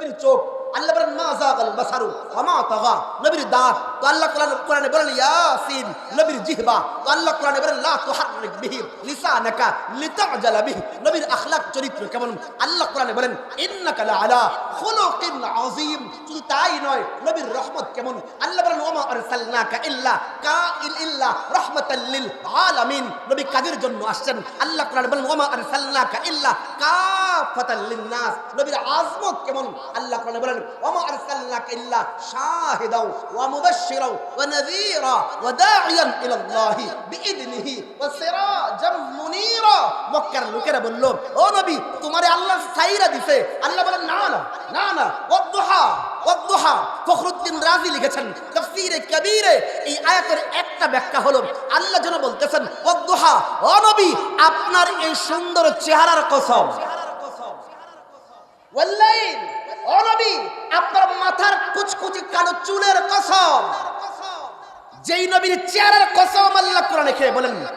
নবীর চোখ আল্লাহ বলেন মা জাগাল বাসারু আমা তাগা নবীর দাঁত তো আল্লাহ কোরআন কোরআনে বলেন ইয়াসিন নবীর জিহবা তো আল্লাহ কোরআনে বলেন লা তুহাররিক বিহি লিসানাকা লিতাজাল বিহি নবীর আখলাক চরিত্র কেমন আল্লাহ কোরআনে বলেন ইন্নাকা লাআলা খুলুকিন আযীম শুধু তাই নয় নবীর রহমত কেমন আল্লাহ বলেন ওমা আরসালনাকা ইল্লা কাইল ইল্লা রাহমাতাল লিল আলামিন নবী কাদের জন্য আসছেন আল্লাহ কোরআনে বলেন ওমা আরসালনাকা ইল্লা কাফাতাল লিন্নাস নবীর আজমত কেমন আল্লাহ কোরআনে বলেন ওমা আরসালনাকা ইল্লা শাহিদাও ওয়া মুবাশশিরাও ওয়া নাযীরা ওয়া দাঈয়ান ইলা আল্লাহ বিইذনিহি ওয়া সিরাজাম মুনীরা। মক্কার লোকেরা বলল ও নবী তোমারে আল্লাহ সাইরা দিছে। আল্লাহ বলেন না না না না ওয়াদুহা ওয়াদুহা ফখরুদ্দিন রাজি লিখেছেন তাফসীরে কবীরে এই আয়াতের একটা ব্যাখ্যা হলো আল্লাহ যেন বলতেছেন ওয়াদুহা ও নবী আপনার এই সুন্দর চেহারার কসম। ওয়াল্লাইল অনবী আপনার মাথার কুচকুচি কালো চুলের কসম। যেই নবীর চেয়ারের কসম আল্লাহ কোরআনে খেয়ে বলেন না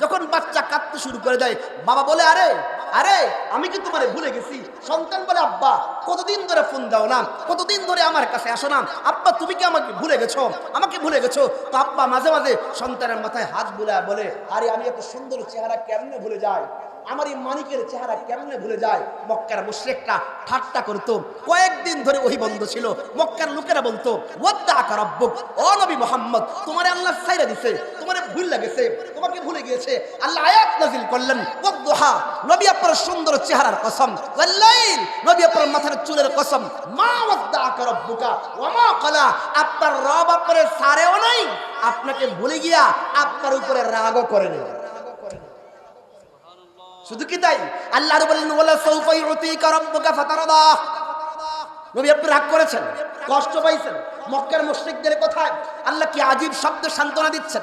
যখন বাচ্চা কাঁদতে শুরু করে দেয়, বাবা বলে, আরে আরে, আমি কি তোমার ভুলে গেছি? সন্তান বলে, আব্বা, কতদিন ধরে ফোন দাও না? কতদিন ধরে আমার কাছে আসো না? আব্বা, তুমি কি আমাকে ভুলে গেছো? আমাকে ভুলে গেছো? তো আব্বা মাঝে মাঝে সন্তানের মাথায় হাত বুলা বলে, আরে, আমি এত সুন্দর চেহারা কেমনে ভুলে যাই? আমার এই মানিকের চেহারা কেমনে ভুলে যায়? মক্কার মুশরিকটা ঠাট্টা করতো। কয়েকদিন ধরে ওহি বন্ধ ছিল। মক্কার লোকেরা বলতো ও মোহাম্মদ, তোমারে আল্লাহ সাইরা দিছে, তোমারে ভুল লাগেছে তোমাকে ভুলে গিয়েছে। আল্লাহ আয়াত নাজিল করলেন নবী আপনার সুন্দর চেহারার কসম, ওয়াল্লাইল, নবী আপনার মাথার চুলের কসম, মা ওয়া মা ক্বালা আপনার রব আপনার সারেও নাই, আপনাকে ভুলে গিয়া আপনার উপরে রাগও করে নেই শুধু কি তাই? আল্লাহ বললেন ওয়ালা সাউফা ইউতিকা রাব্বুকা ফাতারদা। রাগ করেছেন, কষ্ট পাইছেন। কথায় আল্লাহ কি আজীব শব্দ সান্ত্বনা দিচ্ছেন?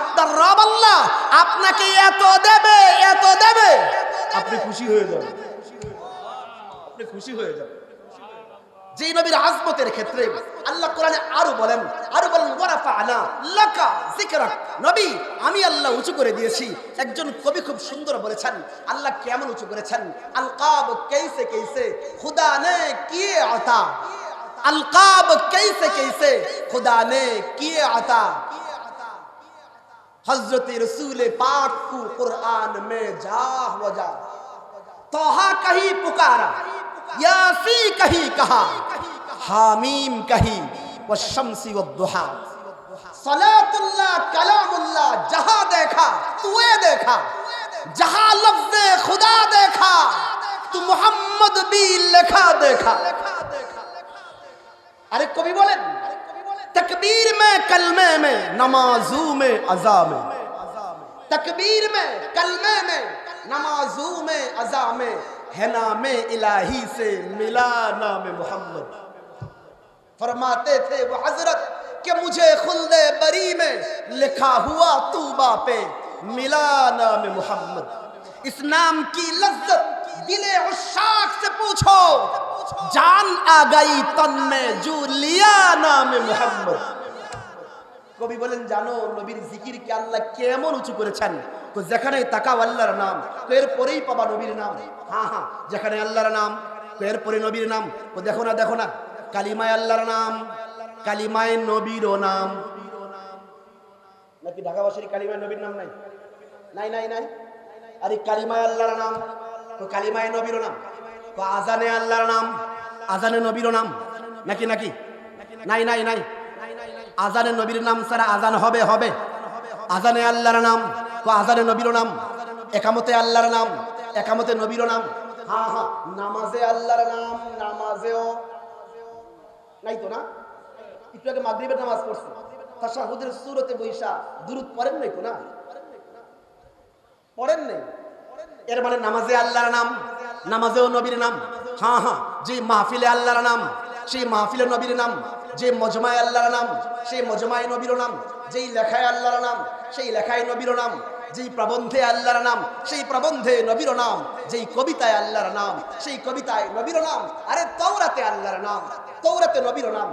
আপনার রব আল্লাহ আপনাকে এত দেবে এত দেবে। আপনি খুশি হয়ে যাবেন। আপনি খুশি হয়ে যাবেন। যেই নবীর আজমতের ক্ষেত্রে আল্লাহ কোরআনে আরও বলেন আরও বলেন ওয়ারাফা লাকা যিকরাক। নবী, আমি আল্লাহ উঁচু করে দিয়েছি। একজন কবি খুব সুন্দর বলেছেন, আল্লাহ কেমন উঁচু করেছেন? আলকাব কেইসে কেইসে? খুদা নে কিয়ে আতা? আলকাব কেইসে কেইসে? খুদা নে কিয়ে আতা? হযরত রসূল পাক কো কোরআন মে যা হওয়া যা তোহা কহি পুকারা। यासी कहीं कहा, हामीम कही, व शमसी व दुहा। सलातुल्लाह कलामुल्लाह जहाँ देखा, तुए देखा, जहाँ लफ्ज खुदा देखा, तू मोहम्मद भी लेखा देखा। अरे कवि बोले, तकबीर में, कलमे में, नमाजू में, अजा में। तकबीर में, कलमे में, नमाजू में, अजा में। ہے نامِ الٰہی سے، ملا نام محمد۔ فرماتے تھے وہ حضرت کہ مجھے خلدِ بری میں لکھا ہوا توبہ پہ ملا نام محمد۔ اس نام کی لذت دلِ عشاق سے پوچھو۔ جان آ گئی تن میں جو لیا نام محمد۔ কবি বলেন, জানো, নবীর জিকির কে আল্লাহ কেমন উঁচু করেছেন? তো যেখানে তাকাও, আল্লাহর নাম। তো এরপরেই পাবা নবীর নাম। হ্যাঁ হ্যাঁ যেখানে আল্লাহর নাম, তো এরপরে নবীর নাম। ও দেখো না দেখো না, কালিমায় আল্লাহর নাম, কালিমায় নবীরও নাম। নাকি ঢাকাবাসীর কালিমায় নবীর নাম নাই? নাই নাই নাই। আরে কালিমায় আল্লাহর নাম, তো কালিমায় নবীর নাম। তো আজানে আল্লাহর নাম, আজানে নবীর নাম। নাকি নাকি? নাই নাই নাই। আজানে নবীর নাম ছাড়া আজান হবে হবে। আজানে আল্লাহর নাম, তো আজানে নবীর নাম, একামতে আল্লাহর নাম, একামতে নবীর নাম। হ্যাঁ হ্যাঁ নামাজে আল্লাহর নাম, নামাজেও। নাই তো না? একটু আগে মাগরিবের নামাজ পড়ছি। তাশাহুদের সুরতে বৈশা, দুরুদ পড়েন নাই তো না? পড়েন নাই? এর মানে নামাজে আল্লাহর নাম, নামাজেও নবীর নাম। হ্যাঁ হ্যাঁ যে মাহফিলে আল্লাহর নাম, সেই মাহফিলে নবীর নাম যে মজমায় আল্লাহর নাম, সেই মজমায় নবীর নাম, যেই লেখায় আল্লাহর নাম, সেই লেখায় নবীর নাম, যেই প্রবন্ধে আল্লাহর নাম, সেই প্রবন্ধে নবীর নাম, যেই কবিতায় আল্লাহর নাম, সেই কবিতায় নবীর নাম, আরে তওরাতে আল্লাহর নাম তৌরাতে নবীর নাম,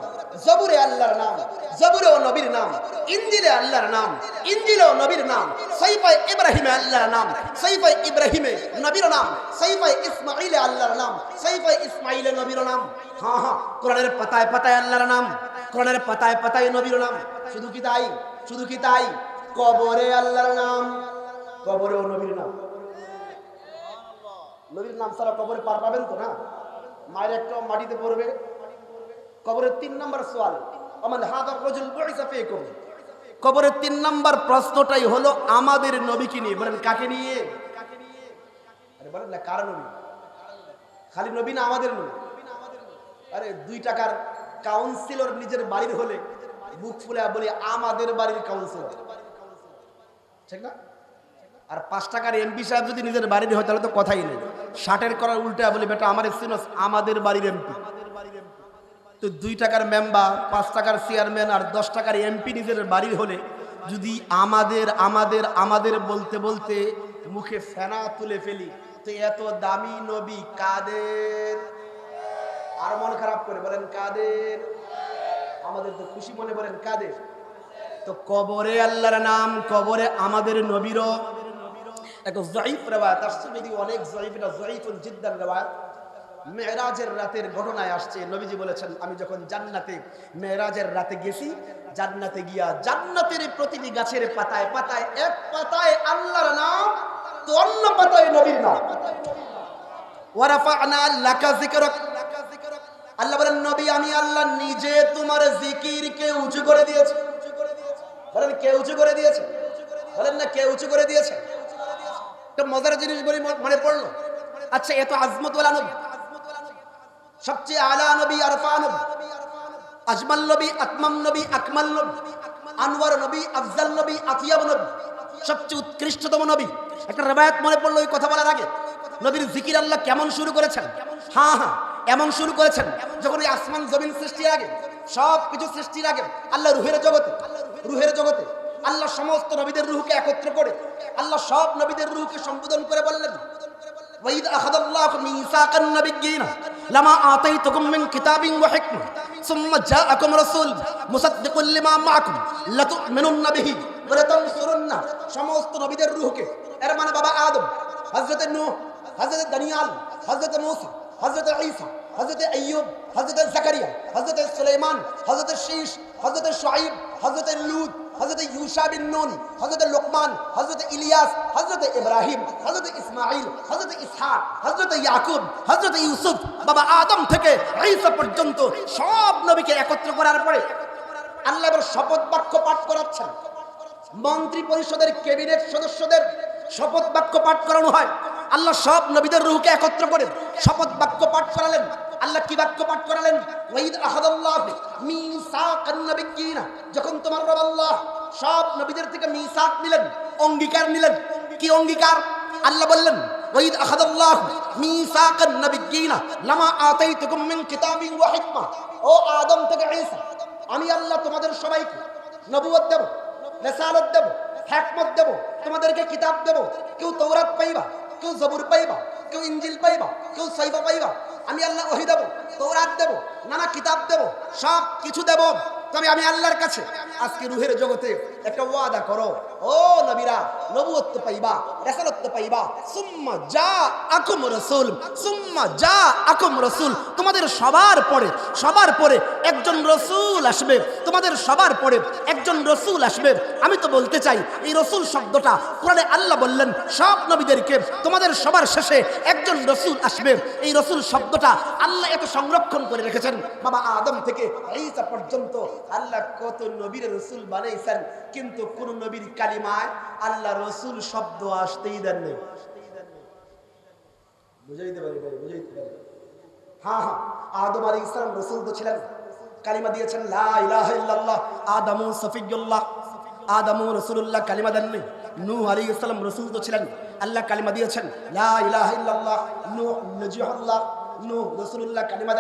জবুরে আল্লাহর নাম জবুরে ও নবীর নাম ইঞ্জিলে আল্লাহর নাম ইঞ্জিলে ও নবীর নাম, সৈফায় ইব্রাহিমে আল্লাহর নাম, সৈফায় ইব্রাহিমে নবীর নাম, সৈফায় ইসমাইলে আল্লাহর নাম, সৈফায় ইসমাইলে নবীর নাম। হ্যাঁ হ্যাঁ। কোরআনের পাতায় পাতায় আল্লাহর নাম, কোরআনের পাতায় পাতায় নবীর নাম। শুধু কি তাই? শুধু কি তাই? কবরে আল্লাহর নাম কবরে ও নবীর নাম। নবীর নাম ছাড়া কবরে পার পাবেন তো না? মায়ের একটা মাটিতে পড়বে। কবরের তিন নম্বর সোয়াল আমার হাদার রজুল বুইসা ফিকুম? কবরের তিন নম্বর প্রশ্নটাই হলো, আমাদের নবীকে নিয়ে? বলেন, কাকে নিয়ে? আরে বলেন না, কার নবী? খালি নবী না আমাদের নবী? আরে দুই টাকার কাউন্সিলর নিজের বাড়ির হলে বুক ফুলে বলি, আমাদের বাড়ির কাউন্সিলর ঠিক না? আর পাঁচ টাকার এমপি সাহেব যদি নিজের বাড়ির হয়, তাহলে তো কথাই নেই। ষাটের করার উল্টা বলি, বেটা, আমার সিনস আমাদের বাড়ির এমপি তো দুই টাকার মেম্বার পাঁচ টাকার চেয়ারম্যান আর দশ টাকার এমপি নিজের বাড়ির হলে যদি আমাদের আমাদের আমাদের বলতে বলতে মুখে ফেনা তুলে ফেলি, তো এত দামি নবী কাদের? আর মন খারাপ করে বলেন, কাদের? আমাদের তো খুশি মনে বলেন, কাদের? তো কবরে আল্লাহর নাম, কবরে আমাদের নবীরও এক রাতের ঘটনায় আসছে, নবীজি বলেছেন, আমি যখন জান্নাতে, মেয়েরাজের রাতে গেছি, জান্নাতে গিয়া জান্নাতের প্রতিটি গাছের পাতায় পাতায়, এক পাতায় আল্লাহর নাম, তো অন্য পাতায় নবীর নাম। আল্লাহ বলেন, নবী, আমি আল্লাহ নিজে তোমার জিকিরকে উঁচু করে দিয়েছি। বলেন, কে উঁচু করে দিয়েছে? বলেন না, কে উঁচু করে দিয়েছে? একটা মজার জিনিস বলি মনে পড়ল? আচ্ছা এত আজমত ওয়ালা নবী। সবচেয়ে আলা নবী, আরফা নবী। আজমাল নবী, আকমাম নবী, আকমাল নবী। আনোয়ার নবী, আফজাল নবী, আতিয়াব নবী। সবচেয়ে উৎকৃষ্টতম নবী। একটা রেবায়াত মনে পড়ল ওই কথা বলার আগে। নবীর জিকির আল্লাহ কেমন শুরু করেছেন? হ্যাঁ হ্যাঁ। এমন শুরু করেছেন যখন এই আসমান জমিন সৃষ্টির আগে সব কিছু সৃষ্টির আগে আল্লাহ রুহের জগতে রুহের জগতে আল্লাহ সমস্ত নবীদের রুহকে একত্র করে আল্লাহ সব নবীদের রুহকে সম্বোধন করে বললেন وإذ أخذ الله ميثاق النبيين لما آتيتكم من كتاب وحكمة ثم جاءكم رسول مصدق لما معكم لتؤمنن به ولتنصرن সমস্ত নবীদের রূহকে এর মানে বাবা আদম হযরত নূহ হযরত দানিয়াল হযরত মূসা হযরত ঈসা, হযরত আইয়ুব, হযরত জাকারিয়া, হযরত সুলাইমান, হযরত শীশ, হযরত শুআইব হযরত লূত, হযরত ইউসা বিন নুন, হযরত লোকমান, হযরত ইলিয়াস, হযরত ইব্রাহিম, হযরত ইসমাঈল, হযরত ইসহাক, হযরত ইয়াকুব, হযরত ইউসুফ, বাবা আদম থেকে ঈসা পর্যন্ত সব নবীকে একত্র করার পরে আল্লাহ শপথ বাক্য পাঠ করাচ্ছেন। মন্ত্রী পরিষদের ক্যাবিনেট সদস্যদের শপথ বাক্য পাঠ করানো হয়। আল্লাহ সব নবীদের রুহকে একত্র করে শপথ বাক্য পাঠ করালেন। আল্লাহ কি বাক্য পাঠ করালেন? ওয়াইদ আহাদাল্লাহ মিসাকান নাবিয়িনা যখন তোমার রব আল্লাহ সব নবীদের থেকে মিসাক নিলেন, অঙ্গীকার নিলেন, কি অঙ্গীকার? আল্লাহ বললেন, ওয়াইদ আহাদাল্লাহ মিসাকান নাবিয়িনা লামা আতাইতুকুম মিন কিতাবিন ওয়া হিকমা। ও আদম থেকে ঈসা, আমি আল্লাহ তোমাদের সবাইকে নবুয়ত দেব, রেসালত দেব হ্যাকমত দেব, তোমাদেরকে কিতাব দেব। কেউ তৌরাত পাইবা কেউ জবুর পাইবা, কেউ ইঞ্জিল পাইবা, কেউ সাইবা পাইবা। আমি আল্লাহ ওহি দেব তৌরাত দেব, নানা কিতাব দেবো, সব কিছু দেবো। তবে আমি আল্লাহর কাছে আজকে রুহের জগতে একটা ওয়াদা করো। ও নবীরা নবুয়ত্ব পাইবা রেসালত্ব পাইবা। সুম্মা যা আকুম রসুল, সুম্মা যা আকুম রসুল। তোমাদের সবার পরে সবার পরে একজন রসুল আসবে। তোমাদের সবার পরে একজন রসুল আসবে। আমি তো বলতে চাই, এই রসুল শব্দটা কোরআনে আল্লাহ বললেন, সব নবীদেরকে তোমাদের সবার শেষে একজন রসুল আসবে। এই রসুল শব্দটা আল্লাহ এত সংরক্ষণ করে রেখেছেন। বাবা আদম থেকে ঈসা পর্যন্ত আল্লাহ কত নবীর রসুল বানাইছেন, কিন্তু কোন নবীর কালিমায় আল্লাহ রসুল শব্দ আসতেই দেন নেই। বুঝাইতে পারি ভাই, বুঝাইতে পারি। হ্যাঁ হ্যাঁ আদম আলী ইসলাম রসুল তো ছিলেন। কালিমা দিয়েছেন রসুল্লাহ কালিমা দেননি আলী ইসলাম রসুল তো ছিলেন। আল্লাহ কালিমা দিয়েছেন, লা ইলাহা ইল্লাল্লাহ রসুল্লাহ কালিমা